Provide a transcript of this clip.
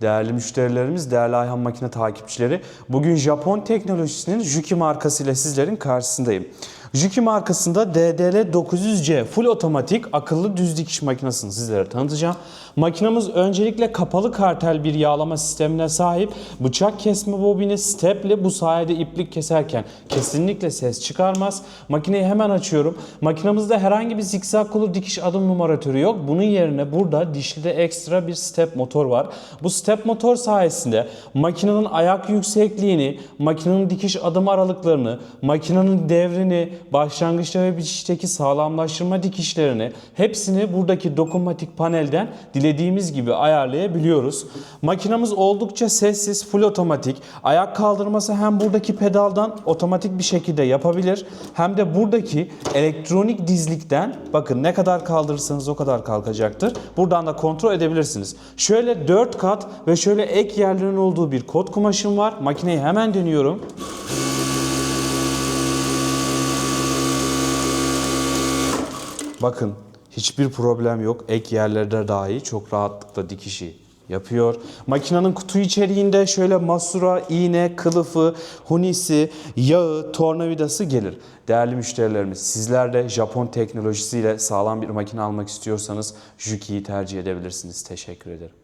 Değerli müşterilerimiz, değerli Ayhan Makine takipçileri, bugün Japon teknolojisinin Juki markasıyla sizlerin karşısındayım. Juki markasında DDL 900C full otomatik akıllı düz dikiş makinesini sizlere tanıtacağım. Makinamız öncelikle kapalı kartel bir yağlama sistemine sahip. Bıçak kesme bobini stepli bu sayede iplik keserken kesinlikle ses çıkarmaz. Makineyi hemen açıyorum. Makinamızda herhangi bir zikzak kolu dikiş adım numaratörü yok. Bunun yerine burada dişlide ekstra bir step motor var. Bu step motor sayesinde makinenin ayak yüksekliğini, makinenin dikiş adım aralıklarını, makinenin devrini, başlangıçta ve bitişteki sağlamlaştırma dikişlerini hepsini buradaki dokunmatik panelden dilediğimiz gibi ayarlayabiliyoruz. Makinamız oldukça sessiz, full otomatik. Ayak kaldırması hem buradaki pedaldan otomatik bir şekilde yapabilir hem de buradaki elektronik dizlikten bakın ne kadar kaldırırsanız o kadar kalkacaktır. Buradan da kontrol edebilirsiniz. Şöyle 4 kat ve şöyle ek yerlerin olduğu bir kod kumaşım var. Makineyi hemen dönüyorum. Bakın hiçbir problem yok. Ek yerlerde dahi çok rahatlıkla dikişi yapıyor. Makinenin kutu içeriğinde şöyle masura, iğne, kılıfı, hunisi, yağı, tornavidası gelir. Değerli müşterilerimiz sizler de Japon teknolojisiyle sağlam bir makine almak istiyorsanız Juki'yi tercih edebilirsiniz. Teşekkür ederim.